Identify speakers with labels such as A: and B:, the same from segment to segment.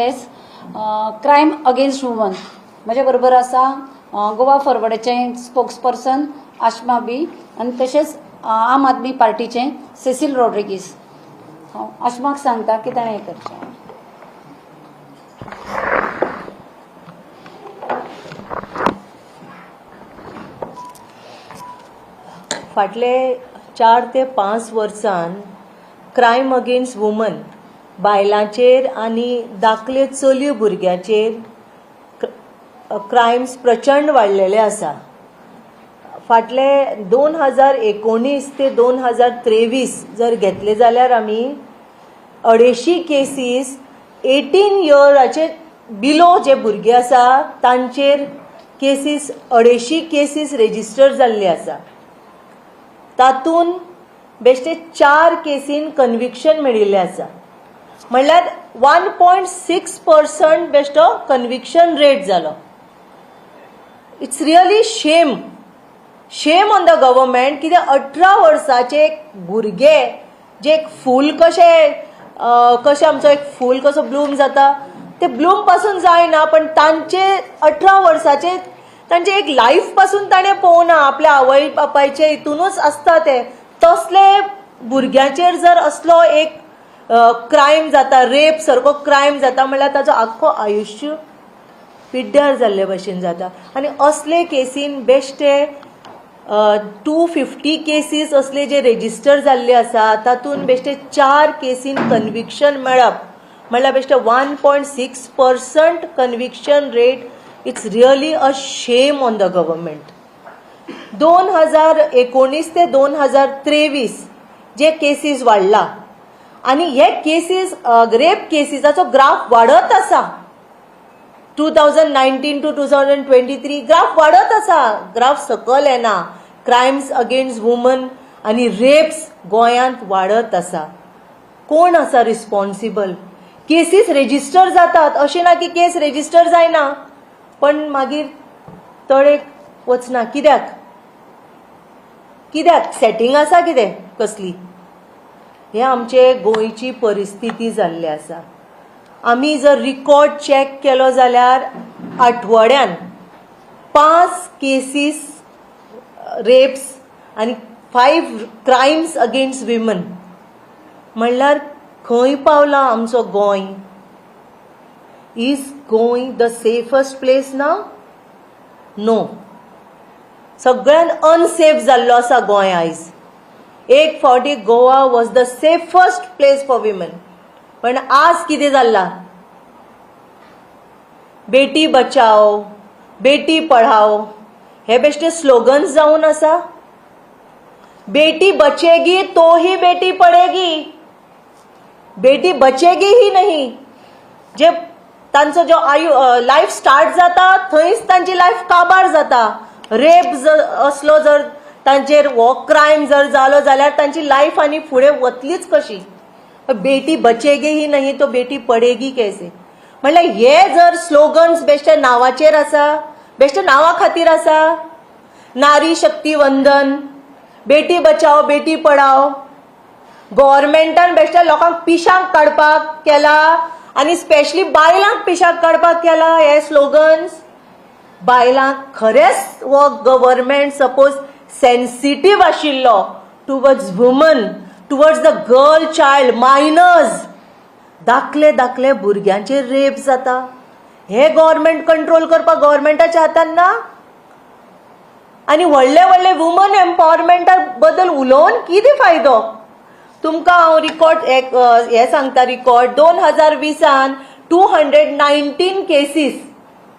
A: S crime against woman म्हजे बरोबर आसा गोवा फॉरवर्डाचे स्पोक्सपर्सन आश्मा बी आनी तशेंच आम आदमी पार्टीचे सेसील रॉड्रिगीस हांव आश्माक सांगता की ताणें हें करचें
B: फाटले चार ते पांच वर्सान क्रायम अगेन्स्ट वुमन बायलांचेर आनी दाखले चलयो भुरग्यांचेर क्रायम्स प्रचंड वाडलेले आसा. फाटले दोन हजार एकोणीस ते दोन हजार त्रेवीस जर घेतले जाल्यार आमी अडेशी केसीस एटीन इयराचे बिलो जे भुरगे आसा तांचेर केसीस अडेशी केसीस रेजिस्टर जाल्ले आसा. तातूंत बेश्टे चार केसीन कन्विक्शन मेळिल्लें आसा. म्हणल्यार वन पॉयंट सिक्स पर्संट बेश्टो कन्विक्शन रेट जालो it's really shame shame on the government कित्याक अठरा वर्साचे एक भुरगे जे एक फूल कशें कशें आमचो एक फूल कसो ब्लूम जाता ते ब्लूमपासून जायना पण तांचे अठरा वर्साचे तांचे एक लायफपासून ताणें पळोवना आपल्या आवय बापायचे हितूनच आसता ते. तसले भुरग्यांचेर जर असलो एक क्रायम जाता रेप सारको क्रायम जाता म्हणल्यार ताचो आख्खो आयुश्य पिड्ड्यार जाल्ले भशेन जाता. आनी असले केसीन बेश्टे टू फिफ्टी केसीस असले जे रेजिस्टर जाल्ले आसा तातूंत बेश्टे चार केसीन कन्विक्शन मेळप. म्हणल्यार बेश्टे one point six percent conviction rate it's really a shame on the government दोन हजार एकोणीस ते दोन हजार त्रेवीस जे केसीस वाडला आनी हे केसीस रेप केसिसाचो ग्राफ वाडत आसा two thousand nineteen to two thousand twenty three graph वाडत आसा ग्राफ सकल येना क्रायम्स अगेन्स्ट वुमन आनी रेप्स गोंयांत वाडत आसा कोण आसा रिस्पॉन्सिबल केसीस रेजिस्टर जातात. अशें ना की केस रेजिस्टर जायना. पण मागीर तळेक वचना. कित्याक? कित्याक? सेटींग आसा कितें? कसली? हे आमचे गोंयची परिस्थिती जाल्ली आसा. आमी जर रिकॉर्ड चॅक केलो जाल्यार आठवड्यान पांच केसीस रेप्स आनी फायव क्रायम्स अगेन्स्ट विमन म्हणल्यार खंय पावला आमचो Goem? Is Goem the safest place ना नो सगळ्यान अनसेफ जाल्लो आसा गोंय आयज. एक फावटी Goa was the safest place for women पण आज कितें जाल्ला बेटी बचाव बेटी पढाओ हे बेश्टे स्लोगन्स जावन आसा बेटी बचेगी तो ही बेटी पडेगी. बेटी बचेगी ही नाही. जे तांचो जो आयु लायफ स्टार्ट जाता थंयच तांची लायफ काबार जाता. रेप जर असलो जर तांचेर हो क्रायम जर जालो जाल्यार तांची लायफ आनी फुडें वतलीच कशी? बेटी बचेगी ही नाही तो बेटी पडेगी कैसे? म्हणल्यार हे जर स्लोगन्स बेश्टे नांवाचेर आसा बेश्टे नांवा खातीर आसा नारी शक्ती वंदन बेटी बचाव बेटी पडाव गव्हर्मेंटान बेश्ट्या लोकांक पिशांक काडपाक केला आनी स्पेशली बायलांक पिशांक काडपाक केला हे स्लोगन्स बायलांक खरेंच हो गव्हर्मेंट सपोज सेन्सिटीव आशिल्लो towards woman towards the girl child minors धाकले धाकले भुरग्यांचेर रेप जाता. हे गव्हर्मेंट कंट्रोल करपाक गव्हर्मेंटाच्या हातान. ना आनी व्हडले व्हडले वुमन एम्पावरमेंटा बद्दल उलोवन कितें फायदो? तुमकां हांव रिकॉर्ड हे सांगता रिकॉर्ड दोन हजार वीसान two hundred nineteen cases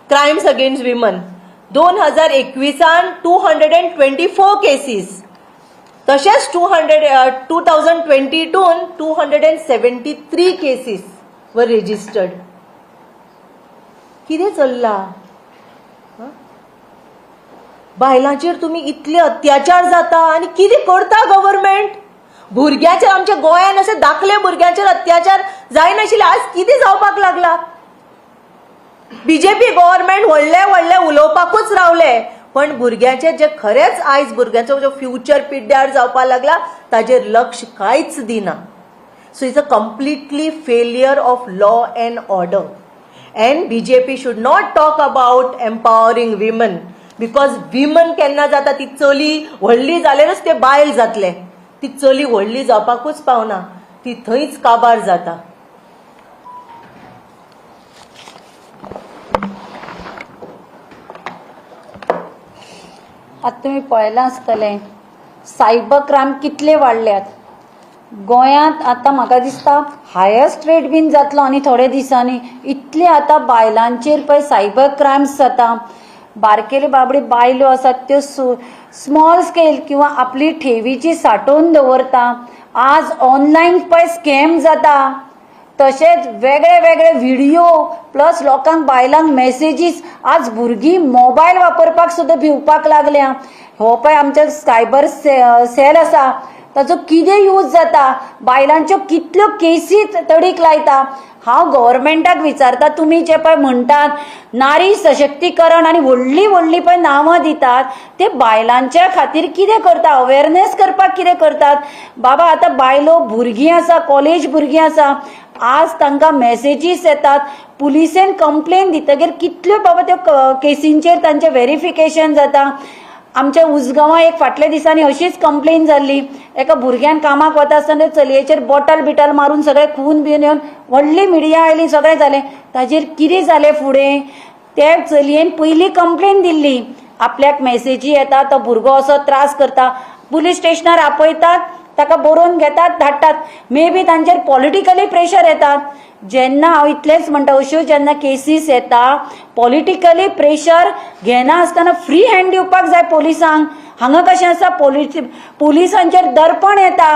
B: crimes against women दोन हजार एकविसान two hundred and twenty four cases तशेंच two hundred two thousand twenty टून two hundred and seventy three cases were registered कितें चल्लां? बायलांचेर तुमी इतले अत्याचार जाता आनी कितें करता गव्हर्मेंट भुरग्याचेर आमच्या गोंयान असे दाखले भुरग्यांचेर अत्याचार जायनाशिल्ले आज कितें जावपाक लागला? बीजेपी गव्हर्मेंट व्हडले व्हडले उलोवपाकूच रावले. पण भुरग्यांचे जे खरेंच आयज भुरग्यांचो जो फ्युचर पिड्ड्यार जावपाक लागला ताजेर लक्ष कांयच दिना. So it's a completely failure of law and order and B J P should not talk about empowering women because women केन्ना जाता ती चली व्हडली जाल्यारच ते बायल जातले. ती चली व्हडली जावपाकूच पावना. ती थंयच काबार जाता.
A: आतां तुमी पळयलां आसतलें सायबर क्रायम कितले वाडल्यात गोंयांत आतां म्हाका दिसता हायस्ट रेट बीन जातलो आनी थोडे दिसांनी इतले आतां बायलांचेर पळय सायबर क्रायम्स जाता बारकेले बाबडी बायलो आसात त्यो स्मॉल स्केल किंवा आपली ठेवीची साठोवन दवरता. आज ऑनलायन पळय स्कॅम जाता. तशेंच वेगळे वेगळे व्हिडिओ प्लस लोकांक बायलांक मेसेजीस आज भुरगीं मोबायल वापरपाक सुद्दां भिवपाक लागल्या. हो पळय आमचे सायबर से सेल आसा. ताचो कितें यूज जाता? बायलांच्यो कितल्यो केसी तडीक लायता? हांव गव्हर्मेंटाक विचारता तुमी जे पळय म्हणटात नारी सशक्तीकरण आनी व्हडली व्हडली पळय नांवां दितात ते बायलांच्या खातीर कितें करता? अवेरनेस करपाक कितें करतात? बाबा आतां बायलो भुरगीं आसा कॉलेज भुरगीं आसा आज तांकां मेसेजीस येतात. पुलिसेन कंप्लेन दितगीर कितल्यो बाबा त्यो केसींचेर तांचें व्हेरिफिकेशन जाता. आमच्या उसगांवां एक फाटल्या दिसांनी अशीच कंप्लेन जाल्ली. एका भुरग्यान कामाक वता आसतना चलयेचेर बॉटल बिटल मारून सगळें खून बिन येवन व्हडली मिडिया आयली सगळें जालें. ताजेर कितें जालें फुडें? त्या चलयेन पयलीं कंप्लेन दिल्ली. आपल्याक मॅसेजी येता तो भुरगो असो त्रास करता. पुलीस स्टेशनार आपयतात. ताका बरोवन घेतात धाडटात मे बी तांचेर पॉलिटिकली प्रेशर येतात. जेन्ना हांव इतलेंच म्हणटा अश्यो जेन्ना केसीस येता पॉलिटिकली प्रेशर घेनासतना फ्री हँड दिवपाक जाय पोलिसांक हांगा कशें आसा पोलीस पुलिसांचेर दर्पण येता.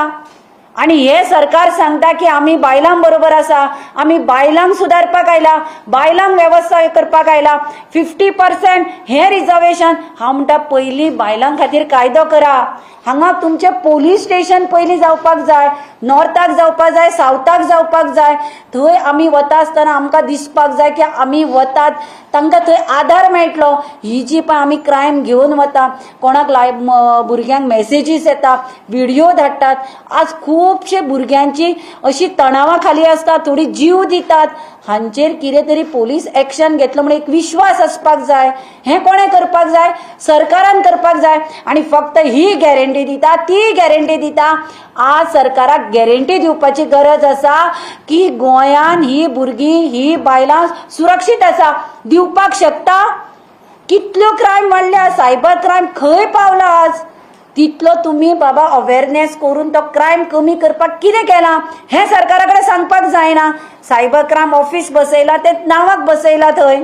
A: आनी हे सरकार सांगता की आमी बायलां बरोबर आसा आमी बायलांक सुदारपाक आयला बायलांक वेवसाय करपाक आयला फिफ्टी पर्सेंट हे रिजर्वेशन हांव म्हणटा पयलीं बायलां खातीर कायदो करा. हांगा तुमचें पोलीस स्टेशन पयलीं जावपाक जाय. नॉर्थाक जावपाक जाय सावथाक जावपाक जाय थंय आमी वता आसतना आमकां दिसपाक जाय की आमी वतात. तांकां थंय आधार मेळटलो. ही जी पळय आमी क्रायम घेवन वता कोणाक लाय भुरग्यांक मॅसेजीस येता व्हिडिओ धाडटात. आज खुबशे भुरग्यांची अशी तणावा खाली आसता थोडी जीव दितात. हांचेर कितें तरी पोलीस एक्शन घेतलो म्हण एक विश्वास आसपाक जाय. हें कोणें करपाक जाय? सरकारान करपाक जाय. आनी फक्त ही गॅरंटी दिता ती गॅरंटी दिता. आज सरकाराक गॅरंटी दिवपाची गरज आसा की गोंयान ही भुरगीं ही बायलां सुरक्षीत आसा. दिवपाक शकता? कितल्यो क्रायम वाडल्या? सायबर क्रायम खंय पावला आज? तितलो तुमी बाबा अवेरनेस करून तो क्रायम कमी करपाक कितें केलां? हें सरकारा कडेन सांगपाक जायना सायबर क्रायम ऑफिस बसयला ते नांवाक बसयला थंय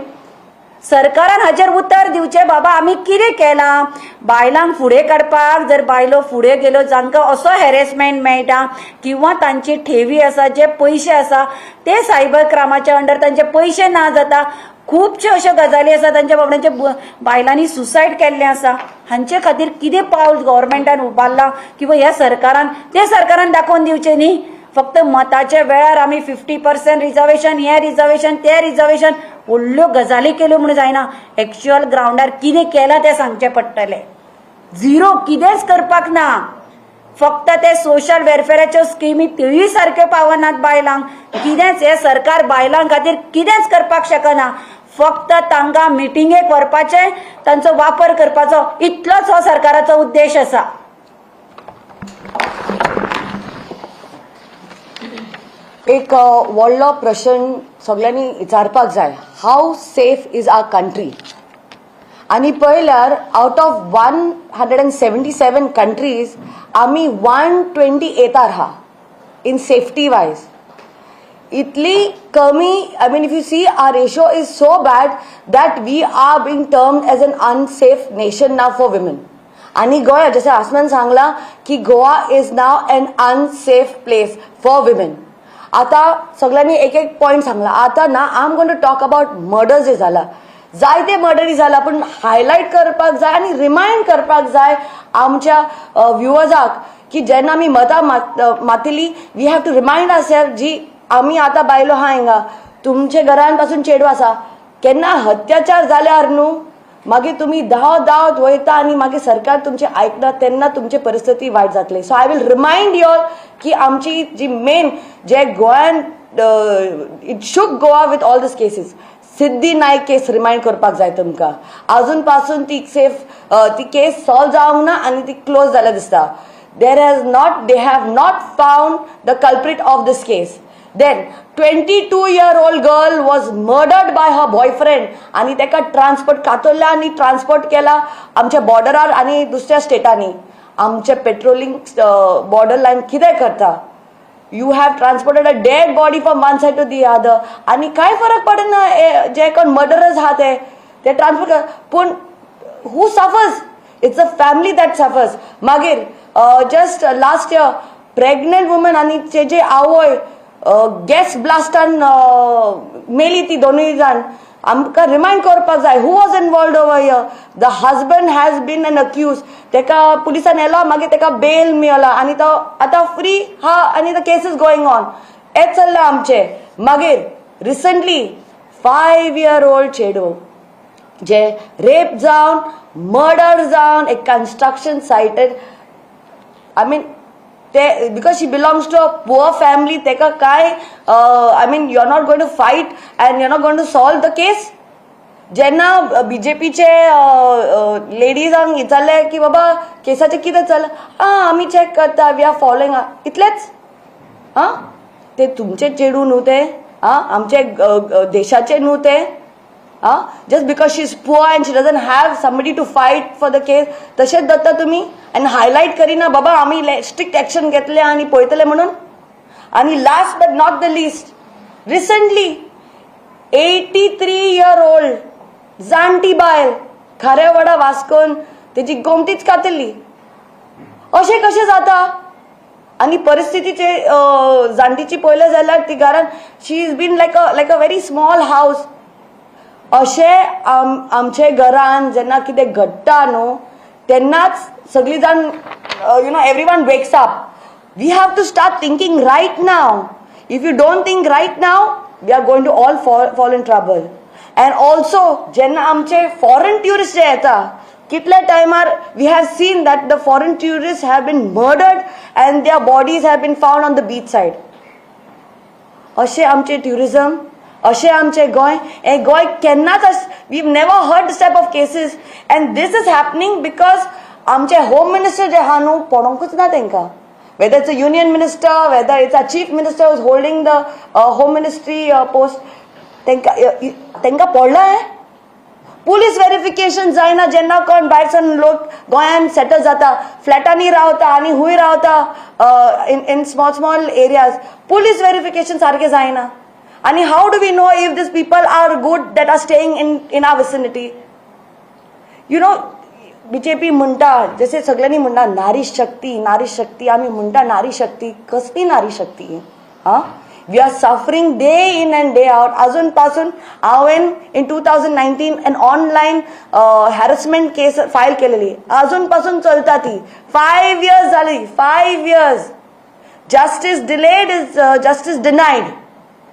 A: सरकारान हाचेर उतर दिवचें बाबा आमी कितें केलां? बायलांक फुडें काडपाक जर बायलो फुडें गेल्यो जांकां असो हॅरेसमेंट मेळटा किंवा तांची ठेवी आसा जे पयशे आसा ते सायबर क्रायमाच्या अंडर तांचे पयशे ना जाता खुबश्यो अश्यो गजाली आसा तांच्या बाबड्यांचे बायलांनी सुसायड केल्लें आसा हांचे खातीर कितें पावल गव्हर्मेंटान उबारलां किंवा ह्या सरकारान ते सरकारान दाखोवन दिवचें न्ही? फक्त मताच्या वेळार आमी फिफ्टी पर्सेंट रिजर्वेशन हें रिजर्वेशन तें रिजर्वेशन व्हडल्यो गजाली केल्यो म्हणून जायना. एक्च्युअल ग्रावंडार कितें केलां तें सांगचें पडटलें. झिरो कितेंच करपाक ना. फक्त ते सोशल वेलफेअराच्यो स्किमी त्योय सारक्यो पावनात बायलांक कितेंच हे सरकार बायलां खातीर कितेंच करपाक शकना. फक्त तांकां मिटिंगेक व्हरपाचे तांचो वापर करपाचो. इतलोच हो सरकाराचो उद्देश आसा
C: एक व्हडलो प्रश्न सगळ्यांनी विचारपाक जाय how safe is our country आनी पळयल्यार out of one hundred and seventy seven countries आमी वन ट्वेंटी एतार आहा इन सेफ्टी वायज इतली कमी I mean if you see our ratio is so bad that we are being term as an unsafe nation now for women आणि गोवा जसं आसमान सांगला की Goa is now an unsafe place for women आता सगळ्यांनी एक एक पॉईंट सांगला. आता ना I am gone to talk about murder जे झाला जायते मर्डरी जाला पण हायलाईट करपाक जाय आणि रिमाइंड करपाक जाय आमच्या व्ह्युअर्साक की जेन्ना आमी मतां मात मातिली we have to remind self जी आमी आतां बायलो आहा हिंगा तुमचे घरानपासून चेडू आसा केन्ना अत्याचार जाल्यार न्हू मागीर तुमी धांव धांवत वयता आनी मागीर सरकार तुमचे आयकना तेन्ना तुमची परिस्थिती वायट जातली. So I will remind your की आमची जी मेन जे गोंयान it shook Goa with all this cases Siddhi Naik case remind करपाक जाय तुमकां. अजून पासून ती सेफ ती केस सॉल्व जावंक ना आनी ती क्लोज जाल्या दिसता. There has not they have not found the culprit of this case then twenty two year old girl was murdered by her boyfriend आणि ताका ट्रान्सपोर्ट कातोरल्या आणि ट्रान्सपोर्ट केला आमच्या बॉर्डरार आणि दुसऱ्या स्टेटांनी आमचे पेट्रोलिंग बॉर्डर लाईन कितें करता? You have transported a dead body from one side to the other आणि काय फरक पडना जे कोण मर्डरर्स आहा ते ते ट्रान्सपोर्ट कर पूण who suffers it's a family that suffers मागीर just last year pregnant woman आणि ते जे आवय गॅस ब्लास्टान मेली ती दोनूय जाण. आमकां रिमाइंड करपाक जाय who was involved over here the husband has been an accuse तेका पुलिसान येलो मागीर तेका बेल मेळला. आनी तो आतां फ्री हा आनी the case is going on हेच चल्लां आमचें. मागीर रिसंटली फायव इयर ओल्ड चेडू जे रेप जावन मर्डर जावन एक कन्स्ट्रक्शन सायटेड आय मीन ते because she belongs to a poor family तेका काय I mean you are not going to fight and you are not going to solve the case जेन्ना बीजेपीचे लेडीजांक विचारले की बाबा केसाचें कितें चल? आं आमी चॅक करता वी आर फॉलोईंग इतलेंच आं ते तुमचे चेडू न्हू ते आं आमचे uh, uh, देशाचे न्हू ते आं just because she is poor and she doesn't have somebody to fight for the case तशेंच दत्ता तुमी आनी हायलायट करिना बाबा आमी स्ट्रिक्ट एक्शन घेतले आनी पळयतले म्हणून. आनी last but not the least recently eighty three year old जाणटी बायल खरे वडा वास्कोन तेजी गोमटीच कातली. अशें कशें जाता? आनी परिस्थितीचे जाणटीची पळयलें जाल्यार ती घरान she is been like a like a very small house अशें आम आमचे घरान जेन्ना कितें घडटा न्हू तेन्नाच सगळीं जाण you know everyone wakes up we have to start thinking right now if you don't think right now we are going to all fall in trouble and also जेन्ना आमचे फॉरेन ट्युरिस्ट जे येता कितल्या टायमार we have seen that the foreign tourist have been murdered and their bodies have been found on the beach side अशें आमचें tourism अशें आमचें गोंय. हें गोंय केन्नाच we never heard step of cases and this is happening because आमचे home minister जे आहा न्हू पडोंकूच ना तांकां. Whether it's a union minister whether it's a chief minister is holding the home ministry post तेंकां तेंकां पडला हें पुलीस व्हेरिफिकेशन जायना जेन्ना कोण भायर भायरसून लोक गोंयान सेटल जाता. फ्लॅटांनी रावता आनी हूंय रावता in in small small areas police verification सारकें जायना. आनी how do we know if this people are good that are staying in in our vicinity you know BJP म्हणटा जसे सगळ्यांनी म्हणटा नारी शक्ती नारी शक्ती आम्ही म्हणटा नारी शक्ती कसली नारी शक्ती? हा? We are suffering day in and day out अजून पासून हांवें in two thousand nineteen an online harassment case file केलेली. अजून पासून चलता ती. फायव इयर्स झाली. Five years justice delayed is justice denied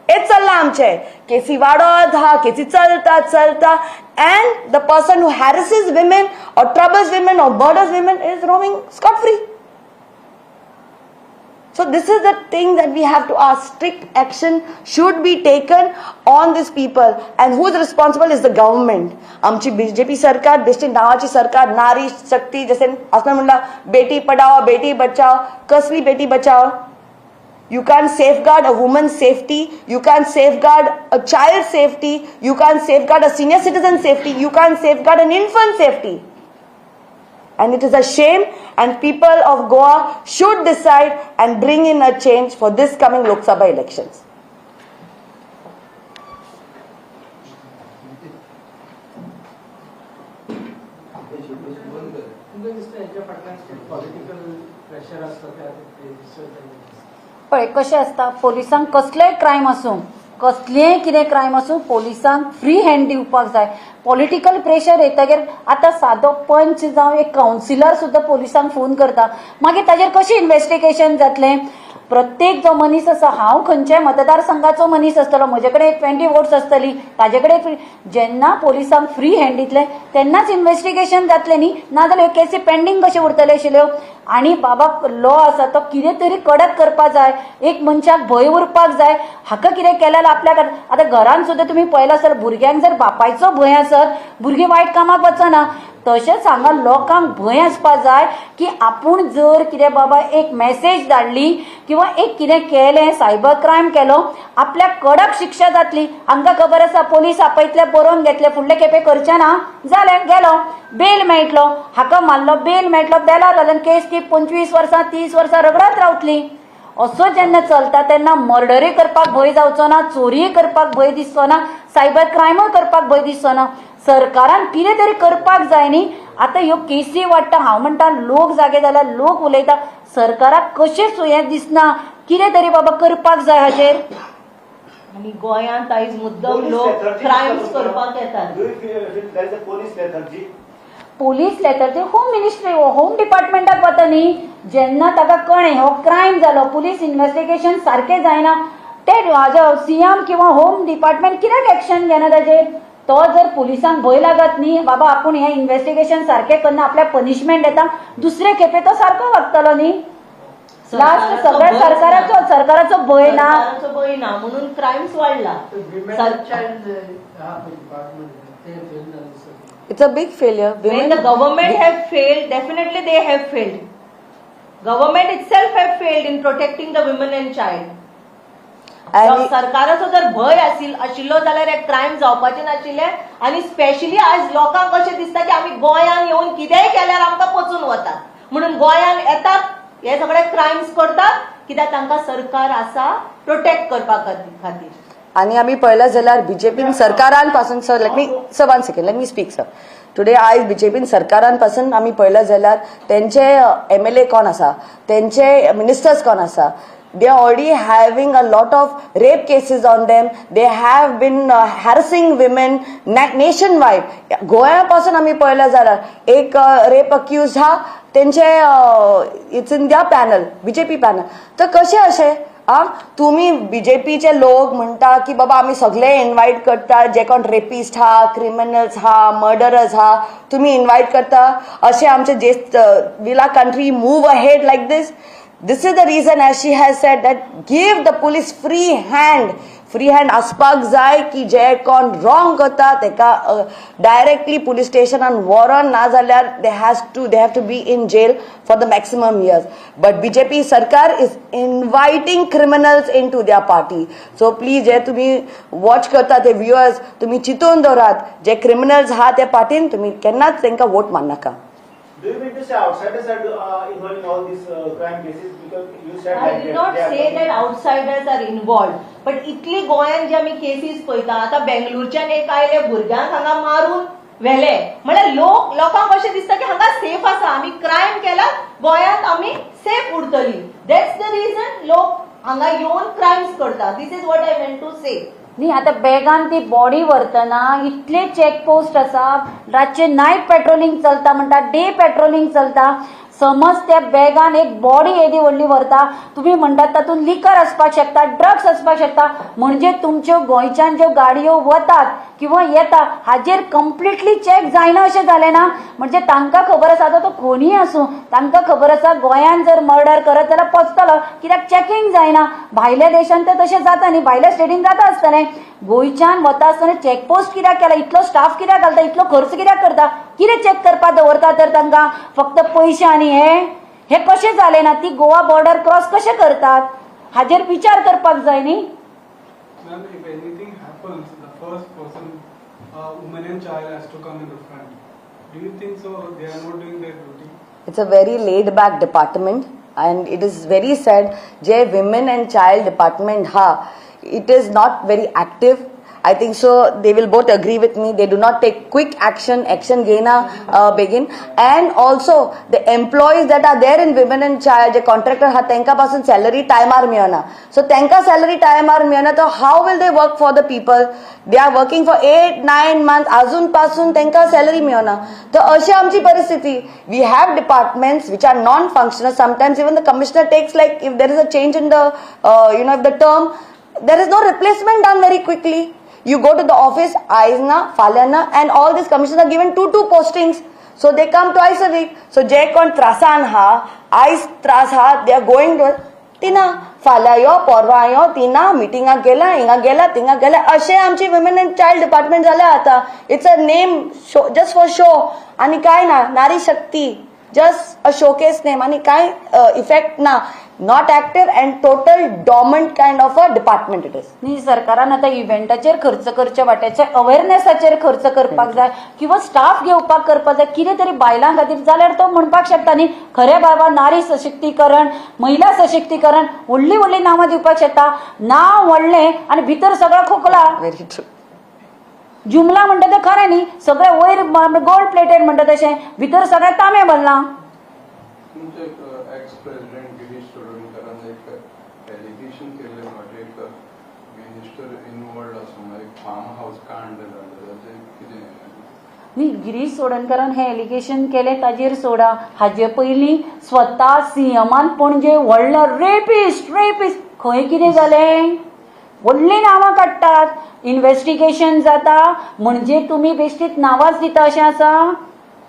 C: हेच आमचे आमचें केसी वाडत हा केसी चलता चलता and the person who harasses women or troubles women or burdens women is roaming scot free So this is the thing that we have to ask. Strict action should be taken on these people. And who is responsible is the government. आमची BJP सरकार बेस्टी नावाची सरकार नारी शक्ती जसे असं म्हणला बेटी पडाव बेटी बचाव कसली बेटी बचाव You can't safeguard a woman's safety. You can't safeguard a child's safety. You can't safeguard a senior citizen's safety. You can't safeguard an infant's safety. And it is a shame, and people of Goa should decide and bring in a change for this coming Lok Sabha elections.
D: political pressure
A: पळय कशें आसता पोलिसांक कसलेंय crime आसूं कसलेंय कितें crime आसूं पोलिसांक free hand दिवपाक जाय. पॉलिटिकल प्रेशर येतगीर आतां सादो पंच जावं एक कावन्सिलर सुद्दां पोलिसांक फोन करता. मागीर ताजेर कशें इन्वेस्टिगेशन जातलें? प्रत्येक जो मनीस आसा हांव खंयच्याय मतदारसंघाचो मनीस आसतलो म्हजे कडेन एक ट्वेंटी वोट्स आसतली ताजे कडेन जेन्ना पोलिसांक फ्री हँड दितले तेन्नाच इन्व्हेस्टिगेशन जातलें न्ही. नाजाल्यार ह्यो केसी पेंडींग कशें उरतल्यो आशिल्ल्यो? आनी बाबा लॉ आसा तो कितें तरी कडक करपाक जाय एक मनशाक भंय उरपाक जाय. हाका कितें केलें जाल्यार आपल्याक आतां घरान सुद्दां तुमी पळयलां सर भुरग्यांक जर बापायचो भंय आसत भुरगीं वायट कामाक वचना. तशेंच हांगा लोकांक भंय आसपाक जाय की आपूण जर कितें बाबा एक मेसेज धाडली किंवा एक कितें केलें सायबर क्रायम केलो आपल्याक कडक शिक्षा जातली. हांकां खबर आसा पोलीस आपयतले बरोवन घेतले फुडले खेपे करचे ना. जालें गेलो. बेल मेळटलो. हाका मारलो बेल मेळटलो बेलार घालून केस ती पंचवीस वर्सां तीस वर्सां रगडत रावतली. असो जेन्ना चलता तेन्ना मर्डरूय करपाक भंय जावचो ना चोरीय करपाक भंय दिसचो ना सायबर क्रायमूय करपाक भंय दिसचो ना सरकारान कितें तरी करपाक जाय न्ही आतां ह्यो केसी वाडटा हांव म्हणटा लोक जागे जाल्यार लोक उलयता सरकाराक कशेंच हें दिसना कितें तरी बाबा करपाक जाय हाचेर
B: आणि गोंयांत आयज मुद्दम लोक क्रायम्स करपाक येतात
A: पोलीस लेटर ते होम मिनिस्ट्री होम डिपार्टमेंटाक वता न्ही जेन्ना ताका कळ्ळें हो क्रायम जालो पुलीस इन्व्हेस्टिगेशन सारकें जायना ते हाजो सीएम किंवा होम डिपार्टमेंट कित्याक एक्शन घेना ताजेर तो जर पुलिसांक भंय लागत न्ही बाबा आपूण हें इन्व्हेस्टिगेशन सारकें करना आपल्याक पनिशमेंट येता दुसरे खेपे तो सारको वागतलो न्ही. लास्ट सगळ्या सरकाराचो सरकाराचो भंय ना.
B: सरकाराचो भंय ना. म्हणून क्रायम्स वाडला
C: It's a big failure.
B: When the government have failed, definitely they have failed. Government itself have failed in protecting the women and child.
C: आणि
B: सरकाराचो जर भंय आशिल आशिल्लो जाल्यार हे क्रायम जावपाचे नाशिल्ले आनी स्पेशली आयज लोकांक अशें दिसता की आमी गोंयान येवन कितेंय केल्यार आमकां पचून वतात म्हणून गोंयान येतात हे सगळे क्रायम्स करतात कित्याक तांकां सरकार आसा प्रोटेक्ट करपा खातीर
C: आणि आम्ही पळयला जाल्यार बीजेपीन सरकारानपासून sir let me sir one second let me speak sir today आयज बीजेपीन सरकारानपासून आमी पळयला जाल्यार तेंचे एम एल ए कोण आसा तेंचे मिनिस्टर्स कोण आसा they are already having a lot of rape cases on them. They have been uh, harassing women na- nationwide. गोंयापासून आमी पळयला जाल्यार एक रेप अक्यूज हा तेंचे it's in the panel BJP panel तर कशें अशें आ तुम्ही बीजेपीचे लोक म्हणटा की बाबा आम्ही सगळे इन्व्हाइट करता जे कोण रेपिस्ट हा क्रिमिनल्स हा मर्डरर्स हा तुम्ही इन्व्हाइट करता? असे आमचे जे will country move ahead like this this is the reason as she has said that give the police free hand free hand आसपाक जाय की जे कोण रॉंग करता तेका डायरेक्टली पुलीस स्टेशनान वॉरन ना जाल्यार they has to they have to be in jail for the maximum years but B J P सरकार is inviting criminals in to the party so please जे तुम्ही वॉच करता ते व्ह्युअर्स तुम्ही चिंतून दवरात जे क्रिमिनल्स आहा त्या पार्टीन तुम्ही केन्नाच तांकां वोट मारनाका
E: Do you mean to say outsiders are uh, involved in all these uh, crime cases? Because you said
B: I
E: like
B: did
E: that
B: not say that outsiders are involved. But इतली गोंयान जे आमी केसीस पळयता आतां बेंगलुरच्यान एक आयले भुरग्यांक हांगा मारून व्हेले म्हळ्यार लोक लोकांक अशें दिसता की हांगा सेफ आसा आमी क्रायम केला गोंयांत आमी सेफ उरतली दॅट्स द रिझन लोक हांगा येवन क्रायम्स करता this is what I meant to say
A: न्ही आतां बॅगान ती बॉडी व्हरतना इतले चॅक पोस्ट आसा रातचे नायट पेट्रोलिंग चलता म्हणटा डे पेट्रोलिंग चलता समज त्या बॅगान एक बॉडी येदी व्हडली व्हरता तुमी म्हणटात तातूंत लिकर आसपाक शकता ड्रग्स आसपाक शकता. म्हणजे तुमच्यो गोंयच्यान ज्यो गाडयो वतात किंवा येता हाजेर कम्प्लिटली चॅक जायना अशें जालें ना. म्हणजे तांकां खबर आसा आतां तो कोणीय आसूं तांकां खबर आसा गोंयान जर मर्डर करत जाल्यार पचतलो कित्याक चॅकींग जायना. भायल्या देशांत तें तशें जाता न्ही भायल्या स्टेटीन जाता आसतलें गोयच्यान वता आसतना चॅकपोस्ट कित्याक केला इतलो स्टाफ कित्याक घालता इतलो खर्च कित्याक करता? कितें चॅक करपाक दवरता तर तांकां फक्त पयशे आनी हे? हे कशें जालें ना? ती गोवा बॉर्डर क्रॉस कशें करतात? हाजेर विचार करपाक जाय न्ही
C: it's a very laid back department and it is very sad जे विमेन अँड चायल्ड डिपार्टमेंट हा it is not very active. I think so. They will both agree with me. They do not take quick action. Action gaina uh, begin. And also the employees that are there in women and child, the contractor, ha, tenka person salary time are miyana. So tenka salary time are miyana. So how will they work for the people? They are working for eight, nine months. Azun pasun tenka salary miyana. So asha amchi paristiti. We have departments which are non-functional. Sometimes even the commissioner takes like if there is a change in the uh, you know if the term there is no replacement done very quickly. You go to the office, Aizna, Falana, and all these commissions are given two two postings. So they come twice a week. So जे Trasanha, Ais Trasha, they are going to तिना फाल्यां यो परवा यो तिना मिटिंगाक गेला हिंगा गेला तिंगा गेला अशें आमची वुमेन अँड चायल्ड डिपार्टमेंट जाल्या आता. It's a name show just for show आणि काय ना Nari Shakti just a showcase name आणि काय इफेक्ट ना not active and total dormant kind of a department it is
A: न्ही सरकारान आतां इव्हेंटाचेर खर्च करचे वाट्याचे अवेअरनेसाचेर खर्च करपाक जाय किंवा स्टाफ घेवपाक करपाक जाय कितें तरी बायलां खातीर जाल्यार तो म्हणपाक शकता न्ही खरें बाबा नारी सशक्तीकरण महिला सशक्तीकरण व्हडली व्हडली नांवां दिवपाक शकता नांव व्हडलें आनी भितर सगळो खोकला.
C: व्हेरी ट्रू
A: जुमला म्हणटा तें खरें न्ही सगळें वयर गोल्ड प्लेटेड म्हणटा तशें भितर सगळें तांबे भरलां
F: गिरीश चोडणकरान
A: न्ही गिरीश सोडणकरान हें एलिगेशन केलें ताजेर सोडा. हाजे पयलीं स्वता सीएमान पणजे व्हडलो रेपिस्ट रेपिस्ट खंय कितें जालें व्हडलीं नांवां काडटात इन्व्हेस्टिगेशन जाता. म्हणजे तुमी बेश्टीत नांवांच दिता अशें आसा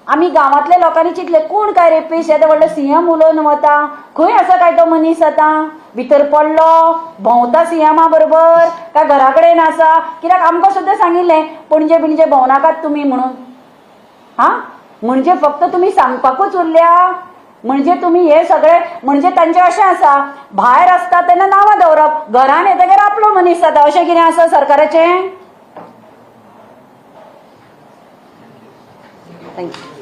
A: आमी गांवांतल्या लोकांनी चिंतले कोण काय रेपीश येता व्हडलो सीएम उलोवन वता खंय आसा काय तो मनीस आतां? भितर पडलो. भोंवता सीएमा बरोबर. काय घरा कडेन आसा कित्याक आमकां सुद्दां सांगिल्लें पणजे बिणजे भोंवनाकात तुमी म्हणून. हा? म्हणजे फक्त तुम्ही सांगपाकूच उरल्या. म्हणजे तुम्ही हे सगळे म्हणजे तांचे अशें आसा भायर आसता तेन्ना नांवां दवरप घरान येतगीर आपलो मनीस जाता अशें कितें आसा सरकाराचें?
C: थँक्यू